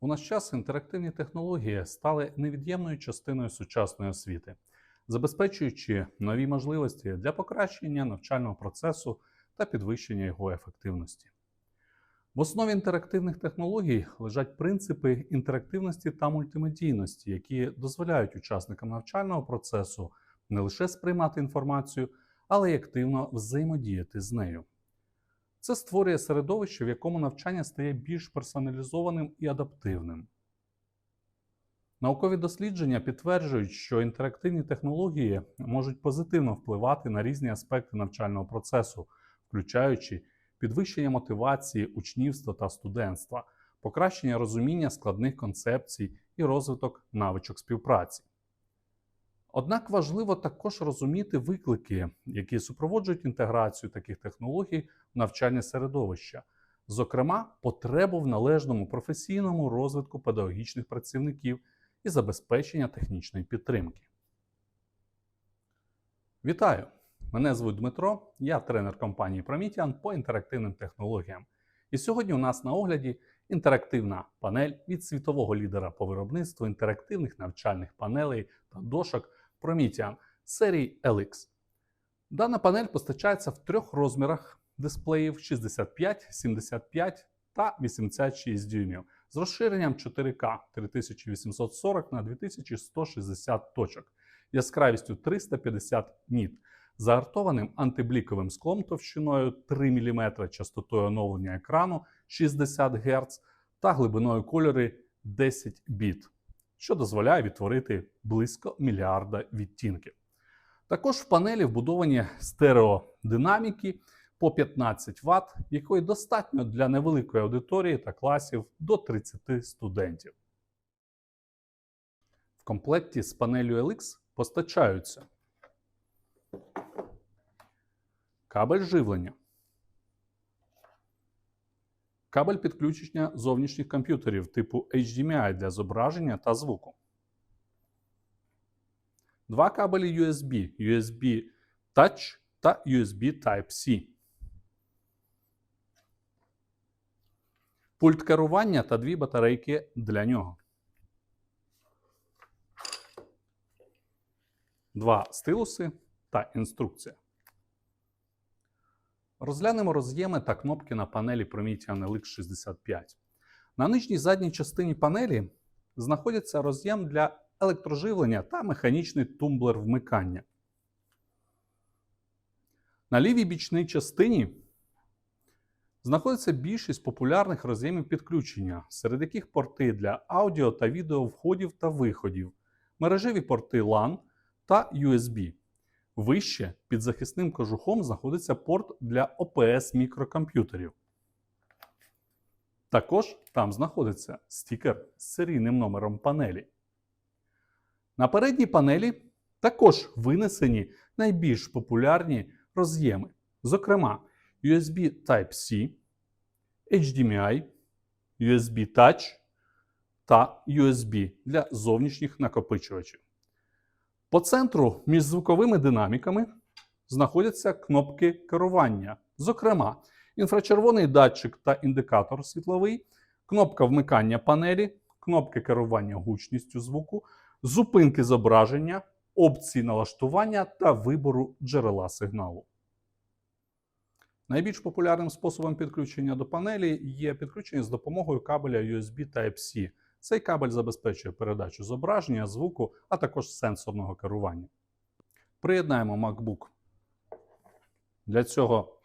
У наш час інтерактивні технології стали невід'ємною частиною сучасної освіти, забезпечуючи нові можливості для покращення навчального процесу та підвищення його ефективності. В основі інтерактивних технологій лежать принципи інтерактивності та мультимедійності, які дозволяють учасникам навчального процесу не лише сприймати інформацію, але й активно взаємодіяти з нею. Це створює середовище, в якому навчання стає більш персоналізованим і адаптивним. Наукові дослідження підтверджують, що інтерактивні технології можуть позитивно впливати на різні аспекти навчального процесу, включаючи підвищення мотивації учнівства та студентства, покращення розуміння складних концепцій і розвиток навичок співпраці. Однак важливо також розуміти виклики, які супроводжують інтеграцію таких технологій в навчальне середовище, зокрема, потребу в належному професійному розвитку педагогічних працівників і забезпечення технічної підтримки. Вітаю! Мене звуть Дмитро, я тренер компанії Promethean по інтерактивним технологіям. І сьогодні у нас на огляді інтерактивна панель від світового лідера по виробництву інтерактивних навчальних панелей та дошок Promethean серії LX. Дана панель постачається в трьох розмірах дисплеїв 65, 75 та 86 дюймів з розширенням 4К 3840 на 2160 точок, яскравістю 350 ніт, загартованим антибліковим склом товщиною 3 мм, частотою оновлення екрану 60 Гц та глибиною кольори 10 біт, що дозволяє відтворити близько мільярда відтінків. Також в панелі вбудовані стереодинаміки по 15 Вт, якої достатньо для невеликої аудиторії та класів до 30 студентів. В комплекті з панелью LX постачаються кабель живлення, кабель підключення зовнішніх комп'ютерів типу HDMI для зображення та звуку, два кабелі USB, USB Touch та USB Type-C. Пульт керування та дві батарейки для нього. Два стилуси та інструкція. Розглянемо роз'єми та кнопки на панелі Promethean LX 65. На нижній задній частині панелі знаходиться роз'єм для електроживлення та механічний тумблер вмикання. На лівій бічній частині знаходиться більшість популярних роз'ємів підключення, серед яких порти для аудіо та відео входів та виходів, мережеві порти LAN та USB. Вище під захисним кожухом знаходиться порт для ОПС мікрокомп'ютерів. Також там знаходиться стікер з серійним номером панелі. На передній панелі також винесені найбільш популярні роз'єми, зокрема USB Type-C, HDMI, USB Touch та USB для зовнішніх накопичувачів. По центру між звуковими динаміками знаходяться кнопки керування, зокрема, інфрачервоний датчик та індикатор світловий, кнопка вмикання панелі, кнопки керування гучністю звуку, зупинки зображення, опції налаштування та вибору джерела сигналу. Найбільш популярним способом підключення до панелі є підключення з допомогою кабеля USB Type-C. Цей кабель забезпечує передачу зображення, звуку, а також сенсорного керування. Приєднаємо MacBook. Для цього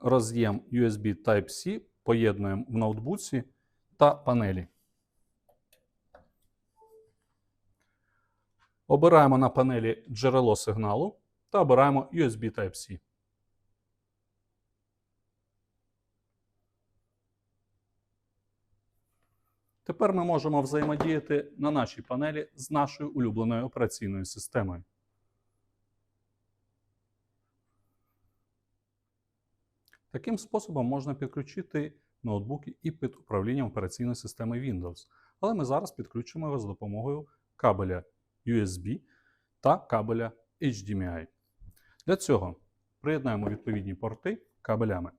роз'єм USB Type-C поєднуємо в ноутбуці та панелі. Обираємо на панелі джерело сигналу та обираємо USB Type-C. Тепер ми можемо взаємодіяти на нашій панелі з нашою улюбленою операційною системою. Таким способом можна підключити ноутбуки і під управлінням операційної системи Windows. Але ми зараз підключимо його за допомогою кабеля USB та кабеля HDMI. Для цього приєднаємо відповідні порти кабелями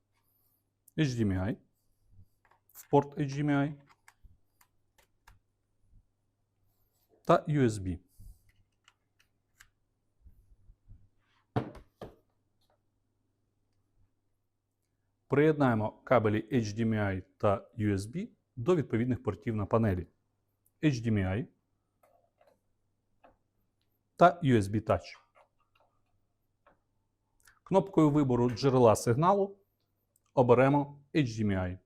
HDMI в порт HDMI та USB. Приєднаємо кабелі HDMI та USB до відповідних портів на панелі HDMI та USB Touch. Кнопкою вибору джерела сигналу оберемо HDMI.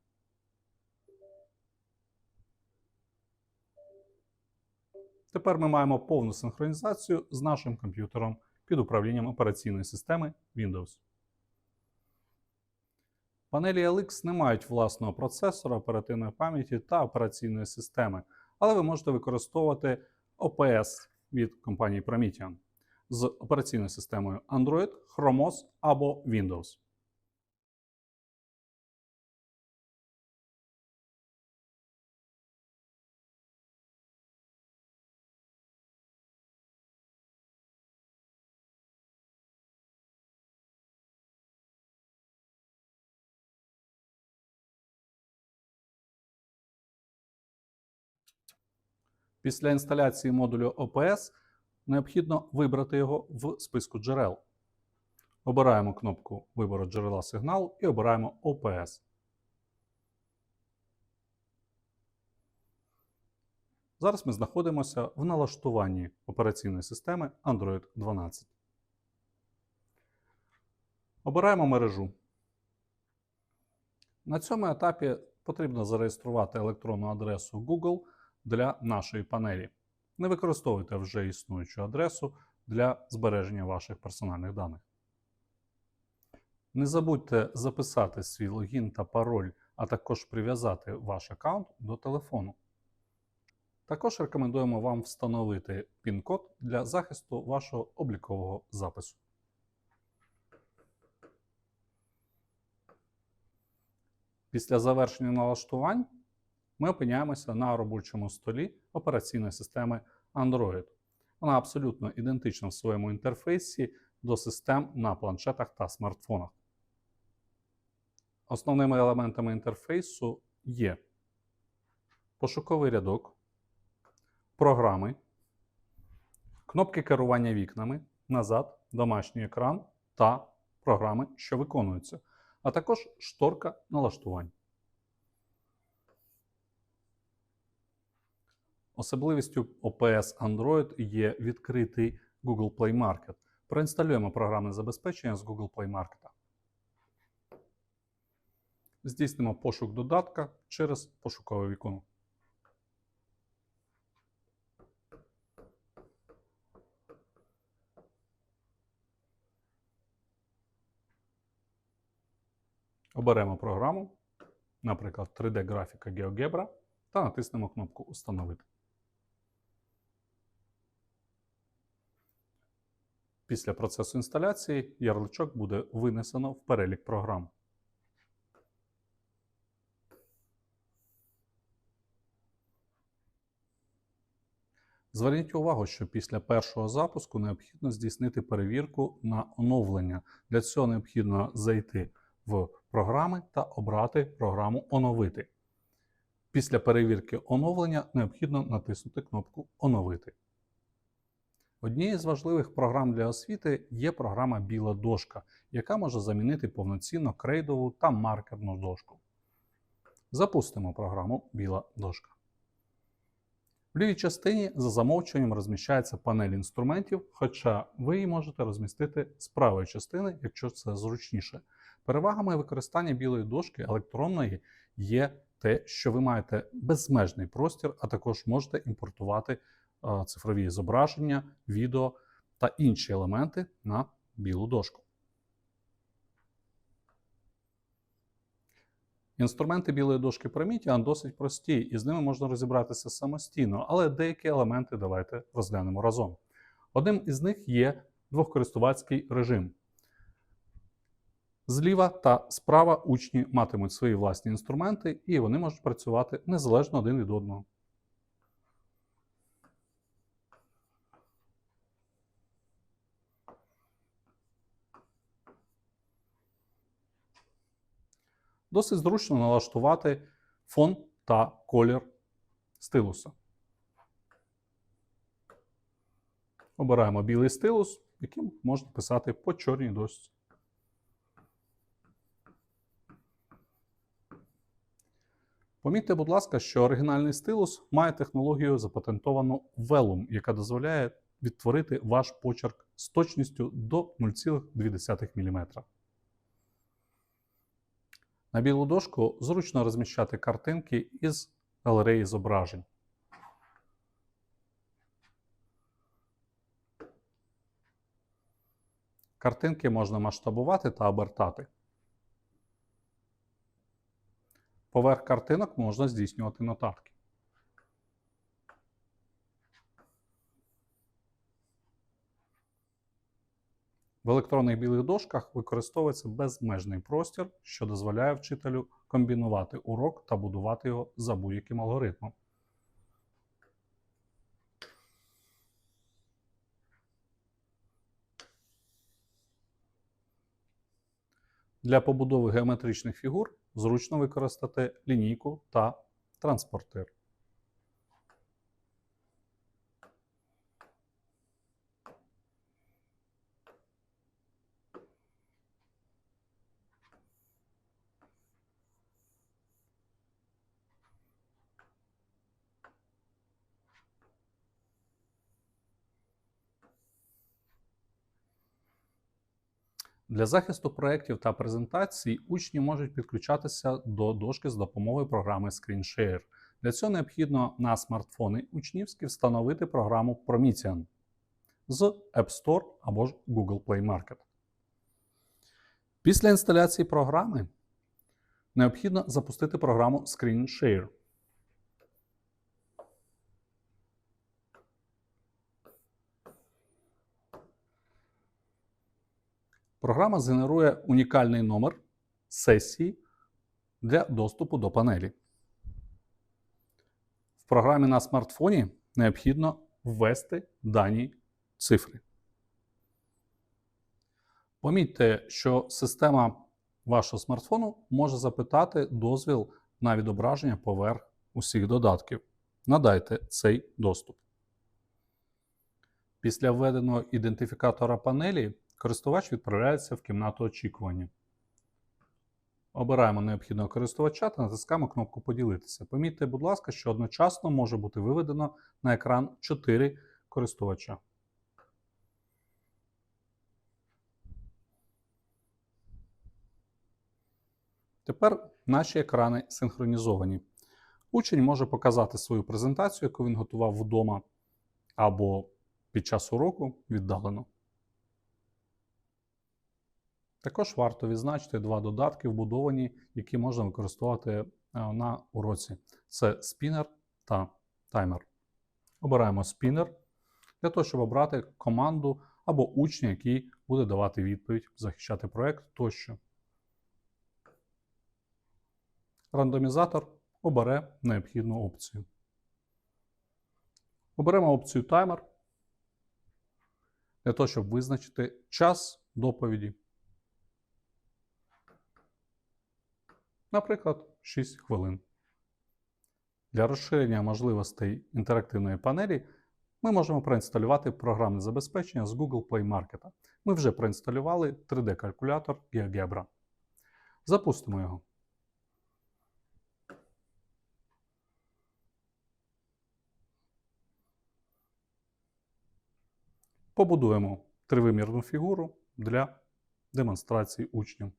Тепер ми маємо повну синхронізацію з нашим комп'ютером під управлінням операційної системи Windows. Панелі LX не мають власного процесора, оперативної пам'яті та операційної системи, але ви можете використовувати OPS від компанії Promethean з операційною системою Android, Chrome OS або Windows. Після інсталяції модулю OPS необхідно вибрати його в списку джерел. Обираємо кнопку вибору джерела сигналу і обираємо OPS. Зараз ми знаходимося в налаштуванні операційної системи Android 12. Обираємо мережу. На цьому етапі потрібно зареєструвати електронну адресу Google для нашої панелі. Не використовуйте вже існуючу адресу для збереження ваших персональних даних. Не забудьте записати свій логін та пароль, а також прив'язати ваш аккаунт до телефону. Також рекомендуємо вам встановити пін-код для захисту вашого облікового запису. Після завершення налаштувань ми опиняємося на робочому столі операційної системи Android. Вона абсолютно ідентична в своєму інтерфейсі до систем на планшетах та смартфонах. Основними елементами інтерфейсу є пошуковий рядок, програми, кнопки керування вікнами, назад, домашній екран та програми, що виконуються, а також шторка налаштувань. Особливістю OPS Android є відкритий Google Play Market. Проінсталюємо програмне забезпечення з Google Play Market. Здійснимо пошук додатка через пошукове вікно. Оберемо програму, наприклад, 3D-графіка GeoGebra, та натиснемо кнопку Установити. Після процесу інсталяції ярличок буде винесено в перелік програм. Зверніть увагу, що після першого запуску необхідно здійснити перевірку на оновлення. Для цього необхідно зайти в програми та обрати програму Оновити. Після перевірки оновлення необхідно натиснути кнопку Оновити. Однією з важливих програм для освіти є програма Біла дошка, яка може замінити повноцінно крейдову та маркерну дошку. Запустимо програму Біла дошка. В лівій частині за замовчуванням розміщається панель інструментів, хоча ви її можете розмістити з правої частини, якщо це зручніше. Перевагами використання білої дошки електронної є те, що ви маєте безмежний простір, а також можете імпортувати цифрові зображення, відео та інші елементи на білу дошку. Інструменти білої дошки Promethean досить прості, і з ними можна розібратися самостійно, але деякі елементи давайте розглянемо разом. Одним із них є двохкористувацький режим. Зліва та справа учні матимуть свої власні інструменти, і вони можуть працювати незалежно один від одного. Досить зручно налаштувати фон та колір стилуса. Обираємо білий стилус, яким можна писати по чорній дошці. Помітьте, будь ласка, що оригінальний стилус має технологію запатентовану Vellum, яка дозволяє відтворити ваш почерк з точністю до 0,2 мм. На білу дошку зручно розміщати картинки із галереї зображень. Картинки можна масштабувати та обертати. Поверх картинок можна здійснювати нотатки. В електронних білих дошках використовується безмежний простір, що дозволяє вчителю комбінувати урок та будувати його за будь-яким алгоритмом. Для побудови геометричних фігур зручно використати лінійку та транспортир. Для захисту проєктів та презентацій учні можуть підключатися до дошки з допомогою програми ScreenShare. Для цього необхідно на смартфони учнівські встановити програму Promethean з App Store або ж Google Play Market. Після інсталяції програми необхідно запустити програму ScreenShare. Програма згенерує унікальний номер сесії для доступу до панелі. В програмі на смартфоні необхідно ввести дані цифри. Помітьте, що система вашого смартфону може запитати дозвіл на відображення поверх усіх додатків. Надайте цей доступ. Після введеного ідентифікатора панелі користувач відправляється в кімнату очікування. Обираємо необхідного користувача та натискаємо кнопку Поділитися. Помітьте, будь ласка, що одночасно може бути виведено на екран 4 користувача. Тепер наші екрани синхронізовані. Учень може показати свою презентацію, яку він готував вдома або під час уроку віддалено. Також варто відзначити два додатки, вбудовані, які можна використовувати е, на уроці: це спінер та таймер. Обираємо спінер для того, щоб обрати команду або учня, який буде давати відповідь, захищати проєкт тощо. Рандомізатор обере необхідну опцію. Оберемо опцію таймер для того, щоб визначити час доповіді. Наприклад, 6 хвилин. Для розширення можливостей інтерактивної панелі ми можемо проінсталювати програмне забезпечення з Google Play Market. Ми вже проінсталювали 3D-калькулятор GeoGebra. Запустимо його. Побудуємо тривимірну фігуру для демонстрації учням.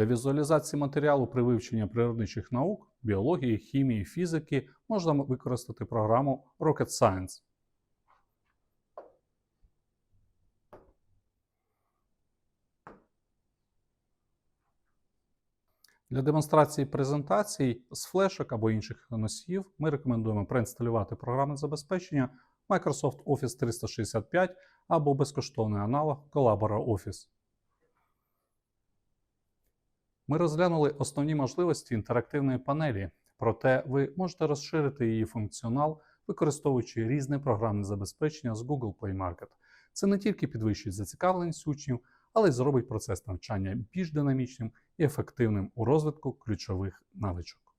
Для візуалізації матеріалу при вивченні природничих наук, біології, хімії, фізики можна використати програму Rocket Science. Для демонстрації презентацій з флешок або інших носіїв ми рекомендуємо проінсталювати програмне забезпечення Microsoft Office 365 або безкоштовний аналог Collabora Office. Ми розглянули основні можливості інтерактивної панелі, проте ви можете розширити її функціонал, використовуючи різне програмне забезпечення з Google Play Market. Це не тільки підвищить зацікавленість учнів, але й зробить процес навчання більш динамічним і ефективним у розвитку ключових навичок.